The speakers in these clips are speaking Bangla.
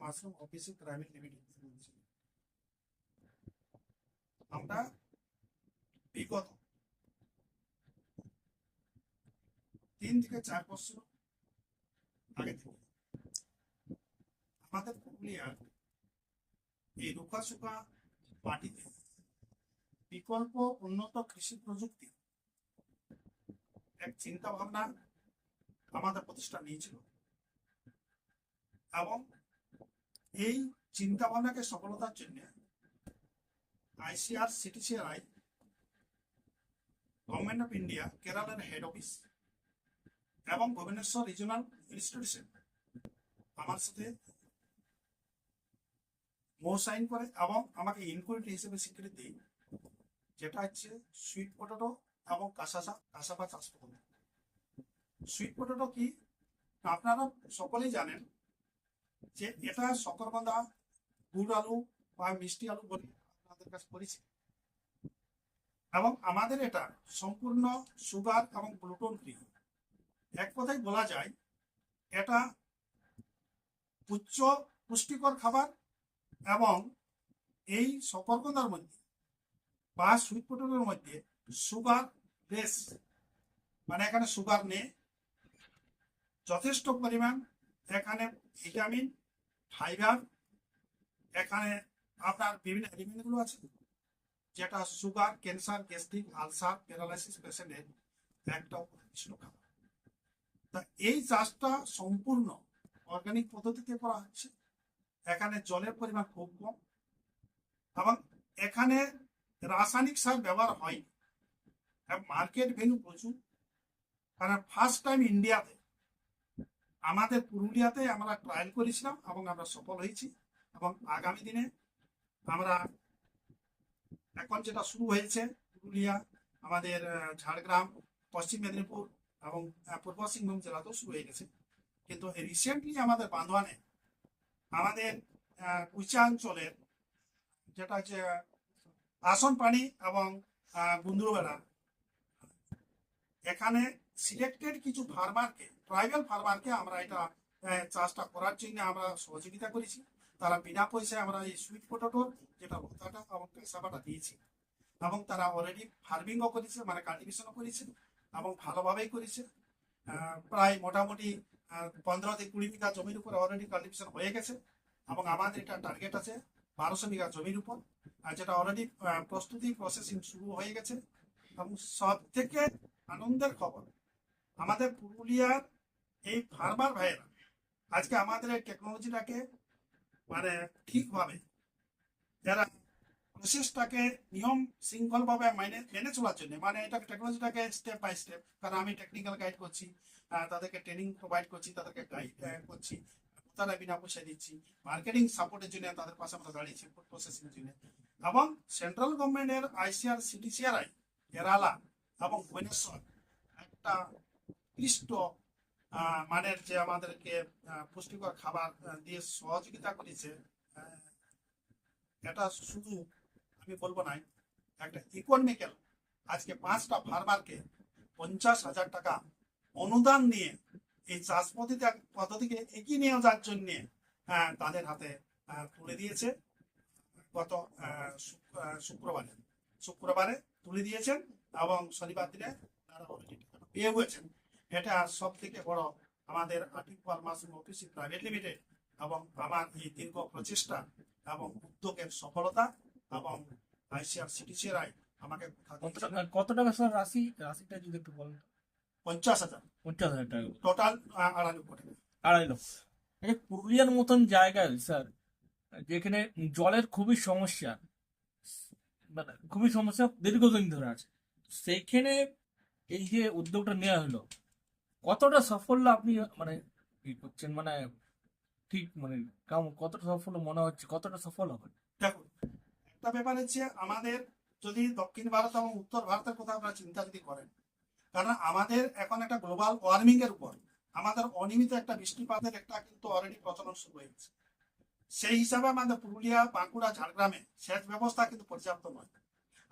মাশরুম লিমিটেড আমরা তিন থেকে চার বছর আগে আমাদের পুরুলিয়ার এই সুখা মাটিতে বিকল্প উন্নত কৃষি প্রযুক্তি এক চিন্তা ভাবনা আমাদের প্রতিষ্ঠান নিয়েছিল। এবং এই চিন্তা ভাবনাকে সফলতার জন্য ICR, CTCRI government of India কেরালার হেড অফিস এবং ভুবনেশ্বর রিজনাল ইনস্টিটিউশন আমার সাথে মো সাইন করে এবং আমাকে ইনকুইটি হিসেবে স্বীকৃতি যেটা হচ্ছে সুইট পটেটো এবং কাঁসাসা কাঁসাপা চাষ করবে সুইট পটেটো কি? আপনারা সকলেই জানেন যে এটা সকরবান্ধা গুড় আলু বা মিষ্টি আলু বলে আপনাদের কাছে পরিচিত এবং আমাদের এটা সম্পূর্ণ সুগার এবং গ্লুটন ফ্রি এক কথায় বলা যায়, এটা উচ্চ পুষ্টিকর খাবার এবং এই সকরকন্দার মধ্যে বা সুইট পটেটোর মধ্যে সুগার লেস মানে এখানে সুগার নেই। যথেষ্ট পরিমাণ, এখানে ভিটামিন, ফাইবার, এখানে আপনার বিভিন্ন এলিমেন্টগুলো আছে, যেটা sugar, cancer, gastric, ulcer, paralysis পেশেন্টের একটা খাবার। তা এই চাষটা সম্পূর্ণ অর্গানিক পদ্ধতিতে করা হচ্ছে। এখানে জলের পরিমাণ খুব কম এবং এখানে রাসায়নিক সার ব্যবহার হয় মার্কেট ভ্যালু প্রচুর। কারণ ফার্স্ট টাইম ইন্ডিয়াতে আমাদের পুরুলিয়াতে আমরা ট্রায়াল করেছিলাম এবং আমরা সফল হয়েছি এবং আগামী দিনে আমরা এখন যেটা শুরু হয়েছে পুরুলিয়া আমাদের ঝাড়গ্রাম পশ্চিম মেদিনীপুর এবং পূর্ব সিংভূম জেলাতেও শুরু হয়ে গেছে। কিন্তু রিসেন্টলি আমাদের বান্ধবানে আমাদের আহ, কুচা অঞ্চলের যেটা হচ্ছে আসন পানি এবং বুন্দুরবেলা এখানে সিলেক্টেড কিছু ফার্মারকে ট্রাইবাল ফার্মারকে আমরা এটা চাষটা করার জন্য আমরা সহযোগিতা করেছি। তারা বিনা পয়সায় আমরা এই সুইট পটেটো যেটা ভোতাটা এবং পেশাবাটা দিয়েছি। এবং তারা অলরেডি ফার্মিংও করেছে মানে কাল্টিভেশনও করেছে, এবং ভালোভাবেই করেছে। প্রায় মোটামুটি পনেরো থেকে কুড়ি বিঘা জমির উপর অলরেডি কাল্টিভেশন হয়ে গেছে। এবং আমাদের এটা টার্গেট আছে বারোশো বিঘা জমির উপর যেটা অলরেডি প্রস্তুতি প্রসেসিং শুরু হয়ে গেছে। এবং সব থেকে আনন্দের খবর। আমাদের পুরুলিয়ার এই ফার্মার ভাইয়েরা, আজকে আমাদের এই টেকনোলজিটাকে মানে ঠিকভাবে যারা প্রসেসটাকে নিয়ম শৃঙ্খলভাবে মেনে মেনে চলার জন্য মানে এটা টেকনোলজিটাকে স্টেপ বাই স্টেপ কারণ আমি টেকনিক্যাল গাইড করছি তাদেরকে ট্রেনিং প্রোভাইড করছি, তাদেরকে গাইড করছি, তারা বিনা পয়সায় দিচ্ছি মার্কেটিং সাপোর্টের জন্য, তাদের পাশে আমরা দাঁড়িয়েছি ফুড প্রসেসিং জন্য। এবং সেন্ট্রাল গভর্নমেন্টের আইসিআর সিডিসিআরআই কেরালা এবং ভুবনেশ্বর একটা আহ, মানের যে আমাদেরকে পুষ্টিকর খাবার দিয়ে সহযোগিতা করেছে এটা শুধু আমি বলব নাই একটা ইকোনমিক্যাল আজকে পাঁচটা ফার্মারকে পঞ্চাশ হাজার টাকা অনুদান নিয়ে এই চাষ পদ্ধতি পদ্ধতিকে এগিয়ে নিয়ে যাওয়ার জন্য তাদের হাতে তুলে দিয়েছে। গত শুক্রবারে শুক্রবারে তুলে দিয়েছেন। এবং শনিবার দিনে তারা already টাকাটা পেয়ে হয়েছেন। এটা সব থেকে বড় আমাদের artificial mushroom office private limited এবং আমার এই দীর্ঘ প্রচেষ্টা এবং উদ্যোগের সফলতা এবং আইসিআর সিটিসিআই আমাকে কত টাকা স্যার রাশি? রাশিটা যদি একটু বলেন। পঞ্চাশ হাজার। পঞ্চাশ হাজার টাকা। টোটাল আড়াই লক্ষ টাকা। আড়াই লক্ষ। পুরুলিয়ার মতন জায়গায় স্যার। যেখানে জলের খুবই সমস্যা। মানে খুবই সমস্যা দীর্ঘদিন ধরে আছে। সেইখানে এই যে উদ্যোগটা নেওয়া হলো, কতটা সাফল্য আপনি মানে ই করছেন? মানে ঠিক মানে কেমন, কতটা সাফল্য মনে হচ্ছে? কতটা সফল হবে? দেখুন, একটা ব্যাপার হচ্ছে আমাদের যদি দক্ষিণ ভারত এবং উত্তর ভারতের কথা আপনারা চিন্তা যদি করেন, কারণ আমাদের এখন একটা গ্লোবাল ওয়ার্মিং এর উপর আমাদের অনিয়মিত একটা বৃষ্টিপাতের একটা কিন্তু অলরেডি প্রচলন শুরু হয়েছে। সেই হিসাবে আমাদের পুরুলিয়া, বাঁকুড়া, ঝাড়গ্রামে সেচ ব্যবস্থা কিন্তু পর্যাপ্ত নয়।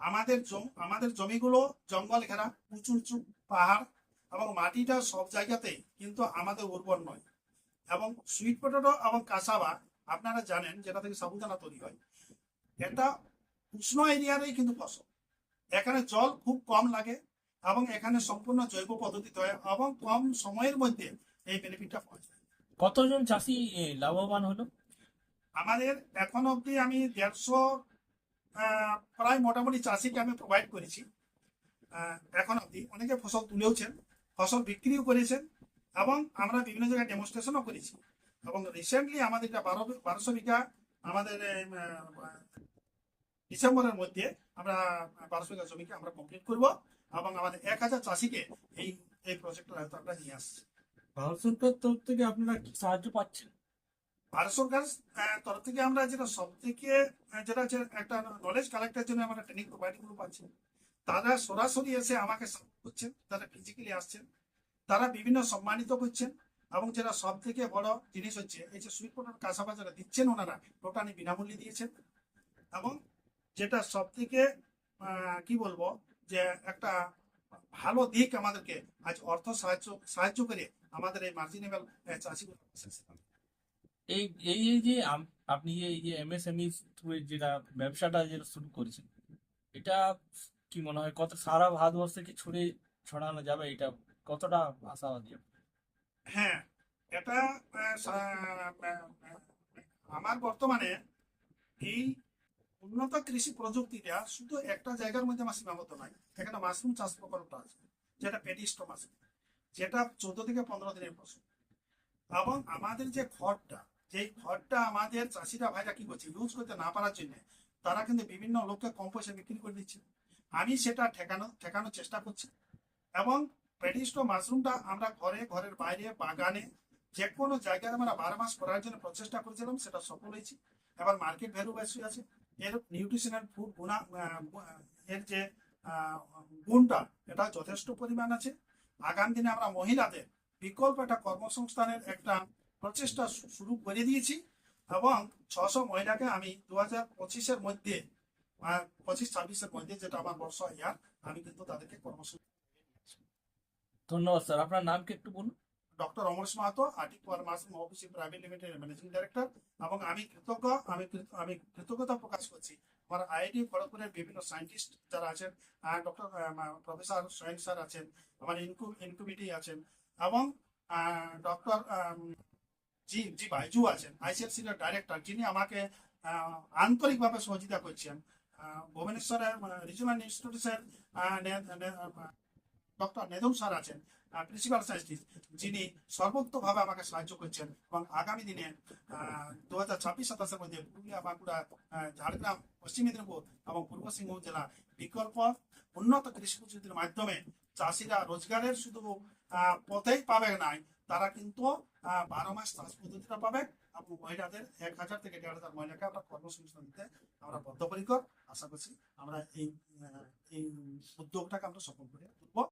আমাদের আমাদের জমিগুলো জঙ্গল ঘেরা উঁচু উঁচু পাহাড় এবং মাটিটা সব জায়গাতেই কিন্তু আমাদের উর্বর নয়। এবং সুইট পটেটো এবং কাসাবা আপনারা জানেন যেটা থেকে সাবুদানা তৈরি হয়। এটা উষ্ণ এরিয়ারই কিন্তু ফসল। এখানে জল খুব কম লাগে এবং এখানে সম্পূর্ণ জৈব পদ্ধতিতে হয় এবং কম সময়ের মধ্যে এই বেনিফিটটা পাওয়া যায়। কতজন চাষি লাভবান হলো? আমাদের এখন অবধি আমি দেড়শো প্রায় মোটামুটি চাষিকে আমি প্রোভাইড করেছি। এখন অবধি অনেকে ফসল তুলেওছেন, ফসল বিক্রিও করেছেন এবং আমরা বিভিন্ন জায়গায় ডেমনস্ট্রেশনও করেছি। এবং রিসেন্টলি আমাদের এটা বারো, বারোশো বিঘা আমাদের ডিসেম্বরের মধ্যে আমরা বারোশো বিঘা জমিকে আমরা কমপ্লিট করব এবং আমাদের এক হাজার চাষিকে এই এই প্রজেক্টের আয়ত্তে আমরা নিয়ে আসছি। ভারত তরফ থেকে আপনারা কি সাহায্য পাচ্ছেন? ভারত সরকার তরফ থেকে আমরা যেটা সব থেকে যেটা একটা নলেজ কালেক্টের জন্য আমরা ট্রেনিং প্রোভাইড করে পাচ্ছি, তারা সরাসরি এসে আমাকে করছেন, তারা ফিজিক্যালি আসছেন, তারা বিভিন্ন সম্মানিত করছেন এবং যেটা সব থেকে বড় জিনিস হচ্ছে, এই যে সুইট পটেটো কাঁচাবা যেটা দিচ্ছেন ওনারা, টোটালি বিনামূল্যে দিয়েছেন, এবং যেটা সব থেকে কি বলব, যে একটা ভালো দিক আমাদেরকে, আজ অর্থ সাহায্য সাহায্য করে আমাদের এই মার্জিনেবল চাষিগুলো। এই এই যে আপনি এই যে এমএসএমই যেটা ব্যবসাটা যেটা শুরু করেছেন, এটা কি মনে হয় কত, সারা ভারতবর্ষে কি ছড়িয়ে ছড়ানো যাবে? এটা কতটা আশাবাদী? হ্যাঁ এটা আমার বর্তমানে এই উন্নত কৃষি প্রযুক্তিটা শুধু একটা জায়গার মধ্যে আমার সীমাবদ্ধ নয়, এখানে মাশরুম চাষ প্রকল্পটা আছে, যেটা পেটিস্টো মাশরুম যেটা চোদ্দ থেকে পনেরো দিনের ফসল। এবং আমাদের যে খড়টা যেই খড়টা আমাদের চাষিরা ভাইরা কি করছে? ইউজ করতে না পারার জন্য তারা কিন্তু বিভিন্ন লোককে কম পয়সা বিক্রি করে দিচ্ছে। আমি সেটা ঠেকানো, ঠেকানোর চেষ্টা করছি। এবং পেটিস্টো মাশরুমটা আমরা ঘরে, ঘরের বাইরে, বাগানে যে কোনো জায়গায় আমরা বারো মাস করার জন্য প্রচেষ্টা করেছিলাম, সেটা সফল হয়েছি। এবার মার্কেট ভ্যালু বেশি আছে। এর নিউট্রিশনাল ফুড গুণা এর যে গুণটা, এটা যথেষ্ট পরিমাণ আছে। আগামী দিনে আমরা মহিলাদের বিকল্প একটা কর্মসংস্থানের একটা প্রচেষ্টা শুরু করে দিয়েছি এবং ছশো মহিলাকে আমি দু হাজার পঁচিশের মধ্যে পঁচিশ ছাব্বিশের মধ্যে যেটা আমার বর্ষ ইয়ার আমি কিন্তু তাদেরকে কর্মসূচি ধন্যবাদ স্যার। আপনার নাম কি একটু বলুন? Doctor Amaresh Mahato arctic power mushroom office private limited managing director এবং আমি কৃতজ্ঞ আমি আমি কৃতজ্ঞতা প্রকাশ করছি আমার আইআইটি খড়গপুরের বিভিন্ন সায়েন্টিস্ট যারা আছেন ডক্টর প্রফেসর সোহেন স্যার আছেন আমার ইনকু ইনকুবিটি আছেন এবং ডক্টর জি জি বাইজু আছেন আইসিএলসির ডাইরেক্টর যিনি আমাকে আন্তরিকভাবে সহযোগিতা করছেন। ভুবনেশ্বরের রিজনাল ইনস্টিটিউটের ডক্টর নেদম স্যার আছেন প্রিন্সিপাল সায়েন্টিস্ট যিনি সর্বোত্তভাবে আমাকে সাহায্য করছেন এবং আগামী দিনে দু হাজার ছাব্বিশ সাতাশের মধ্যে পুরুলিয়া, বাঁকুড়া ঝাড়গ্রাম, পশ্চিম মেদিনীপুর এবং পূর্ব সিংভূম জেলা বিকল্প উন্নত কৃষি প্রযুক্তির মাধ্যমে চাষিরা রোজগারের শুধু পথেই পাবে নাই, তারা কিন্তু বারো মাস চাষ পদ্ধতিটা পাবে। এবং মহিলাদের এক হাজার থেকে দেড় হাজার মহিলাকে আমরা কর্মসংস্থান দিতে আমরা বদ্ধপরিকর। আশা করছি আমরা এই এই উদ্যোগটাকে আমরা সফল করে তুলব।